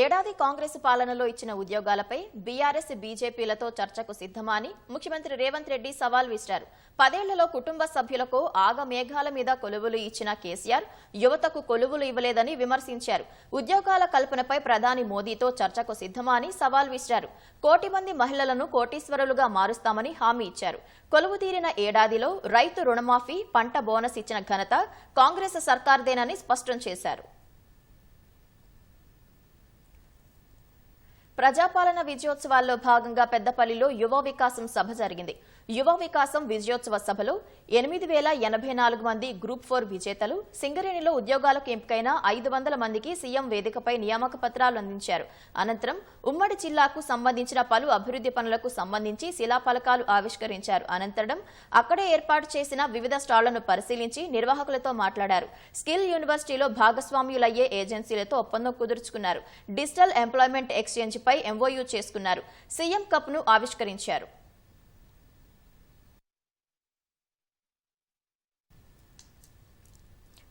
ఏడాది కాంగ్రెస్ పాలనలో ఇచ్చిన ఉద్యోగాలపై బీఆర్ఎస్ బీజేపీలతో చర్చకు సిద్దమాని ముఖ్యమంత్రి రేవంత్ రెడ్డి సవాల్ విసిరారు. పదేళ్ళలో కుటుంబ సభ్యులకు ఆగ మేఘాల మీద కొలువులు ఇచ్చిన కేసీఆర్ యువతకు కొలువులు ఇవ్వలేదని విమర్శించారు. ఉద్యోగాల కల్పనపై ప్రధాని మోదీతో చర్చకు సిద్దమాని సవాల్ విసిరారు. కోటి మంది మహిళలను కోటీశ్వరులుగా మారుస్తామని హామీ ఇచ్చారు. కొలువు తీరిన ఏడాదిలో రైతు రుణమాఫీ పంట బోనస్ ఇచ్చిన ఘనత కాంగ్రెస్ సర్కార్దేనని స్పష్టం చేశారు. ప్రజాపాలన విజయోత్సవాల్లో భాగంగా పెద్దపల్లిలో యువ వికాసం సభ జరిగింది. యువ వికాసం విజయోత్సవ సభలో ఎనిమిది వేల ఎనభై నాలుగు మంది గ్రూప్ ఫోర్ విజేతలు సింగరేణిలో ఉద్యోగాలకు ఎంపికైన ఐదు వందల మందికి సీఎం వేదికపై నియామక పత్రాలు అందించారు. అనంతరం ఉమ్మడి జిల్లాకు సంబంధించిన పలు అభివృద్ధి పనులకు సంబంధించి శిలాఫలకాలు ఆవిష్కరించారు. అనంతరం అక్కడే ఏర్పాటు చేసిన వివిధ స్టాళ్ళను పరిశీలించి నిర్వాహకులతో మాట్లాడారు. స్కిల్ యూనివర్సిటీలో భాగస్వామ్యులయ్యే ఏజెన్సీలతో ఒప్పందం కుదుర్చుకున్నారు. డిజిటల్ ఎంప్లాయ్మెంట్ ఎక్స్చేంజ్ పై ఎంఓయూ చేసుకున్నారు. సీఎం కప్ను ఆవిష్కరించారు.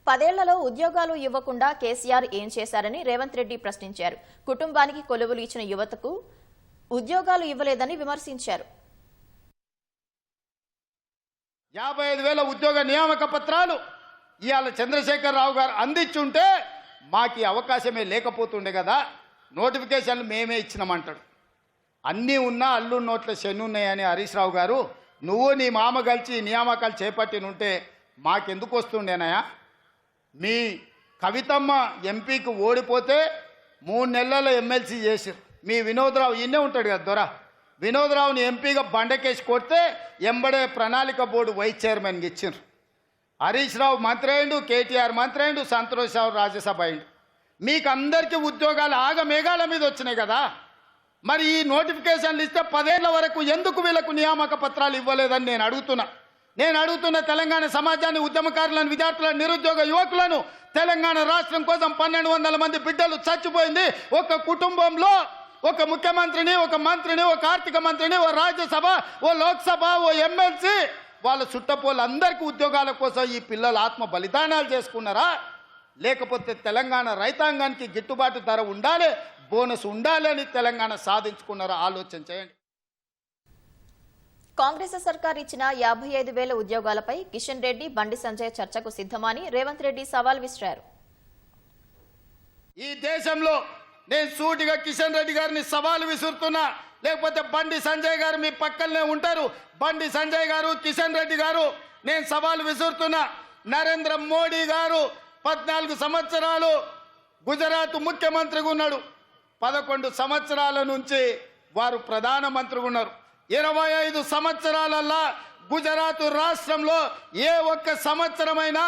పదేళ్ళలో ఉద్యోగాలు ఇవ్వకుండా కేసీఆర్ ఏం చేశారని రేవంత్ రెడ్డి ప్రశ్నించారు. కుటుంబానికి కొలువులు ఇచ్చిన యువతకు ఉద్యోగాలు ఇవ్వలేదని విమర్శించారు. యాభై ఐదు వేల ఉద్యోగ నియామక పత్రాలు ఇవాళ చంద్రశేఖరరావు గారు అందించుంటే మాకు అవకాశమే లేకపోతుండే కదా. నోటిఫికేషన్లు మేమే ఇచ్చినామంటాడు. అన్నీ ఉన్నా అల్లు నోట్ల శని ఉన్నాయని హరీష్ రావు గారు నువ్వు నీ మామ కలిసి నియామకాలు చేపట్టినుంటే మాకెందుకు వస్తుండేనాయా? మీ కవితమ్మ ఎంపీకి ఓడిపోతే మూడు నెలల ఎమ్మెల్సీ చేసిరు మీ వినోద్రావు ఈయనే ఉంటాడు కదా దొర. వినోద్రావుని ఎంపీగా బండకేసి కొడితే ఎంబడే ప్రణాళిక బోర్డు వైస్ చైర్మన్కి ఇచ్చిండ్రు హరీష్ రావు మంత్రి అయిండు కేటీఆర్ మంత్రి అయిండు సంతోష్ రావు రాజ్యసభ అయిండు. మీకు అందరికీ ఉద్యోగాలు ఆగ మేఘాల మీద వచ్చినాయి కదా. మరి ఈ నోటిఫికేషన్లు ఇస్తే పదేళ్ళ వరకు ఎందుకు వీళ్ళకు నియామక పత్రాలు ఇవ్వలేదని నేను అడుగుతున్నా. నేను అడుగుతున్న తెలంగాణ సమాజాన్ని ఉద్యమకారులను విద్యార్థులను నిరుద్యోగ యువకులను తెలంగాణ రాష్ట్రం కోసం పన్నెండు వందల మంది బిడ్డలు చచ్చిపోయింది. ఒక కుటుంబంలో ఒక ముఖ్యమంత్రిని ఒక మంత్రిని ఒక ఆర్థిక మంత్రిని ఓ రాజ్యసభ ఓ లోక్సభ ఓ ఎమ్మెల్సీ వాళ్ళ చుట్టపోళ్ళందరికీ ఉద్యోగాల కోసం ఈ పిల్లలు ఆత్మ బలిదానాలు చేసుకున్నారా? లేకపోతే తెలంగాణ రైతాంగానికి గిట్టుబాటు ధర ఉండాలి బోనస్ ఉండాలి అని తెలంగాణ సాధించుకున్నారా? ఆలోచన చేయండి. కాంగ్రెస్ సర్కార్ ఇచ్చిన యాభై ఐదు వేల ఉద్యోగాలపై కిషన్ రెడ్డి బండి సంజయ్ చర్చకు సిద్ధమని రేవంత్ రెడ్డి సవాల్ విసిరారు. ఈ దేశంలో నేను సూటిగా కిషన్ రెడ్డి గారిని సవాలు విసురుతున్నా లేకపోతే బండి సంజయ్ గారు మీ పక్కనే ఉంటారు. బండి సంజయ్ గారు కిషన్ రెడ్డి గారు నేను సవాలు విసురుతున్నా. నరేంద్ర మోడీ గారు పద్నాలుగు సంవత్సరాలు గుజరాత్ ముఖ్యమంత్రిగా ఉన్నాడు. పదకొండు సంవత్సరాల నుంచి వారు ప్రధానమంత్రిగా ఉన్నారు. ఇరవై ఐదు సంవత్సరాలల్లా గుజరాత్ రాష్ట్రంలో ఏ ఒక్క సంవత్సరమైనా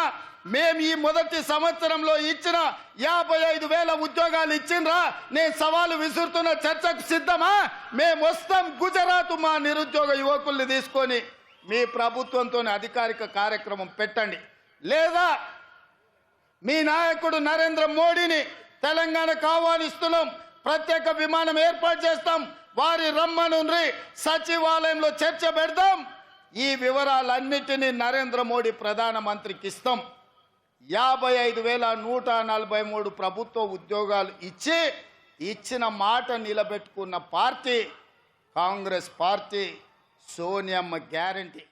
మేము ఈ మొదటి సంవత్సరంలో ఇచ్చిన యాభై ఐదు వేల ఉద్యోగాలు ఇచ్చిండ్రా? నేను సవాలు విసురుతున్న చర్చకు సిద్ధమా? మేము వస్తాం గుజరాత్ మా నిరుద్యోగ యువకుల్ని తీసుకొని. మీ ప్రభుత్వంతో అధికారిక కార్యక్రమం పెట్టండి. లేదా మీ నాయకుడు నరేంద్ర మోడీని తెలంగాణకు ఆహ్వానిస్తున్నాం ప్రత్యేక విమానం ఏర్పాటు చేస్తాం. వారి రమ్మనుండ్రి సచివాలయంలో చర్చ పెడదాం. ఈ వివరాలన్నిటినీ నరేంద్ర మోడీ ప్రధానమంత్రికి ఇస్తాం. యాభై ఐదు వేల నూట నలభై మూడు ప్రభుత్వ ఉద్యోగాలు ఇచ్చి ఇచ్చిన మాట నిలబెట్టుకున్న party Congress party Soniamma guarantee.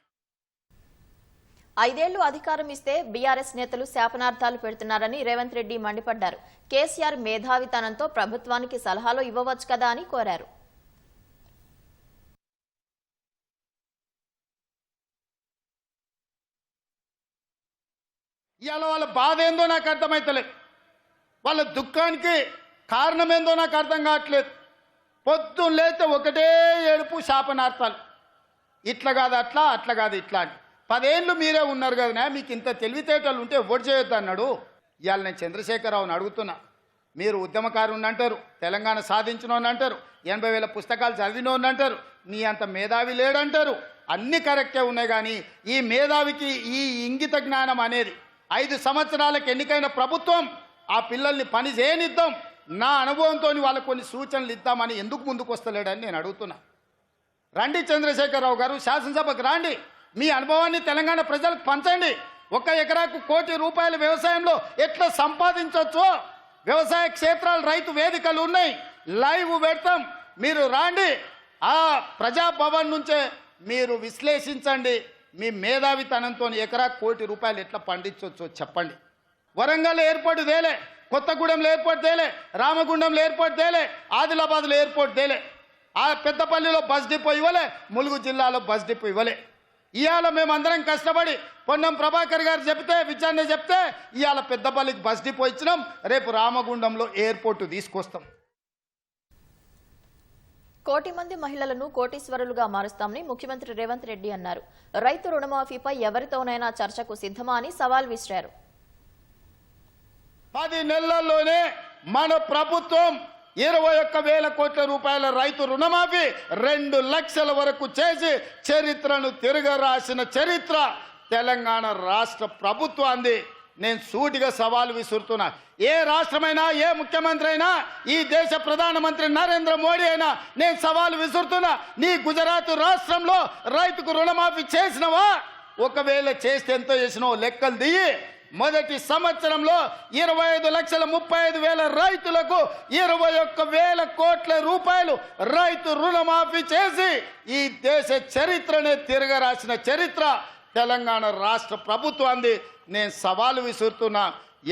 ఐదేళ్ళు అధికారం ఇస్తే బీఆర్ఎస్ నేతలు శాపనార్థాలు పెడుతున్నారని రేవంత్ రెడ్డి మండిపడ్డారు. కేసీఆర్ మేధావితనంతో ప్రభుత్వానికి సలహాలు ఇవ్వవచ్చు కదా అని కోరారు. ఇవాళ వాళ్ళ బాధ ఏందో నాకు అర్థమవుతలేదు వాళ్ళ దుఃఖానికి కారణం ఏందో నాకు అర్థం కావట్లేదు. పొద్దున్న లేతే ఒకటే ఏడుపు శాపనార్థాలు. ఇట్లా కాదు అట్లా అట్లా కాదు ఇట్లా అని. పదేళ్ళు మీరే ఉన్నారు కదనే మీకు ఇంత తెలివితేటలు ఉంటే ఓటు చేయొద్దు అన్నాడు. ఇవాళ నేను చంద్రశేఖరరావుని అడుగుతున్నా. మీరు ఉద్యమకారుని అంటారు తెలంగాణ సాధించినోని అంటారు ఎనభై వేల పుస్తకాలు చదివినోని అంటారు నీ అంత మేధావి లేడంటారు. అన్నీ కరెక్టే ఉన్నాయి కానీ ఈ మేధావికి ఈ ఇంగిత జ్ఞానం అనేది ఐదు సంవత్సరాలకు ఎన్నికైన ప్రభుత్వం ఆ పిల్లల్ని పని చేయనిద్దాం. నా అనుభవంతో వాళ్ళకు కొన్ని సూచనలు ఇద్దామని ఎందుకు ముందుకు వస్తలేడని నేను అడుగుతున్నా. రండి చంద్రశేఖరరావు గారు శాసనసభకు రండి. మీ అనుభవాన్ని తెలంగాణ ప్రజలకు పంచండి. ఒక ఎకరాకు కోటి రూపాయల వ్యవసాయంలో ఎట్లా సంపాదించవచ్చో వ్యవసాయ క్షేత్రాలు రైతు వేదికలు ఉన్నాయి. లైవ్ పెడతాం. మీరు రాండి. ఆ ప్రజాభవన్ నుంచే మీరు విశ్లేషించండి. మీ మేధావితనంతో ఎకరా కోటి రూపాయలు ఎట్లా పండించవచ్చో చెప్పండి. వరంగల్ ఎయిర్పోర్ట్ దేలే కొత్తగూడెంలో ఎయిర్పోర్ట్ దేలే రామగుండంలో ఎయిర్పోర్ట్ దేలే ఆదిలాబాద్లో ఎయిర్పోర్ట్ దేలే ఆ పెద్దపల్లిలో బస్ డిపో ఇవ్వలే ములుగు జిల్లాలో బస్ డిపో ఇవ్వలే. ఇవాళ మేమందరం కష్టపడి పొన్నం ప్రభాకర్ గారు చెప్తే విచారణ చెప్తే ఇవాళ పెద్దపల్లికి బస్ డిపో ఇచ్చినాం రేపు రామగుండంలో ఎయిర్పోర్ట్ తీసుకొస్తాం. కోటి మంది మహిళలను కోటీశ్వరులుగా మారుస్తామని ముఖ్యమంత్రి రేవంత్ రెడ్డి అన్నారు. రైతు రుణమాఫీపై ఎవరితోనైనా చర్చకు సిద్ధమా అని సవాల్ విసిరారు. పది నెలల్లోనే మన ప్రభుత్వం ఇరవై ఒక్క వేల కోట్ల రూపాయల రైతు రుణమాఫీ రెండు లక్షల వరకు చేసి చరిత్రను తిరగరాసిన చరిత్ర తెలంగాణ రాష్ట్ర ప్రభుత్వాన్ని నేను సూటిగా సవాలు విసురుతున్నా. ఏ రాష్ట్రమైనా ఏ ముఖ్యమంత్రి అయినా ఈ దేశ ప్రధానమంత్రి నరేంద్ర మోడీ అయినా నేను సవాలు విసురుతున్నా. నీ గుజరాత్ రాష్ట్రంలో రైతుకు రుణమాఫీ చేసినవా? ఒకవేళ చేస్తే ఎంతో చేసినో లెక్కలు దిగి మొదటి సంవత్సరంలో ఇరవై ఐదు లక్షల ముప్పై ఐదు వేల రైతులకు ఇరవై ఒక్క వేల కోట్ల రూపాయలు రైతు రుణమాఫీ చేసి ఈ దేశ చరిత్రనే తిరగరాసిన చరిత్ర. తెలంగాణ రాష్ట్ర ప్రభుత్వాన్ని నేను సవాలు విసురుతున్నా.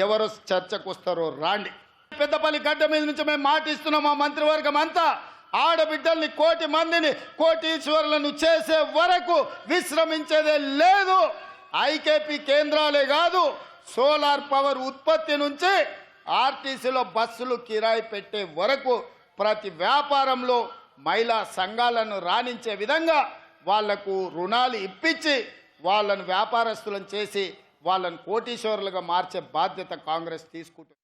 ఎవరు చర్చకు వస్తారో రాండి. పెద్దపల్లి గడ్డ మీద నుంచి మేము మాటిస్తున్నాం మా మంత్రివర్గం అంతా. ఆడబిడ్డల్ని కోటి మందిని కోటీశ్వరులను చేసే వరకు విశ్రమించేదే లేదు. ఐకేపీ కేంద్రాలే కాదు సోలార్ పవర్ ఉత్పత్తి నుంచి ఆర్టీసీలో బస్సులు కిరాయి పెట్టే వరకు ప్రతి వ్యాపారంలో మహిళా సంఘాలను రాణించే విధంగా వాళ్ళకు రుణాలు ఇప్పించి వాళ్ళను వ్యాపారస్తులను చేసి వాళ్ళను కోటీశ్వరులుగా మార్చే బాధ్యత కాంగ్రెస్ తీసుకుంటుంది.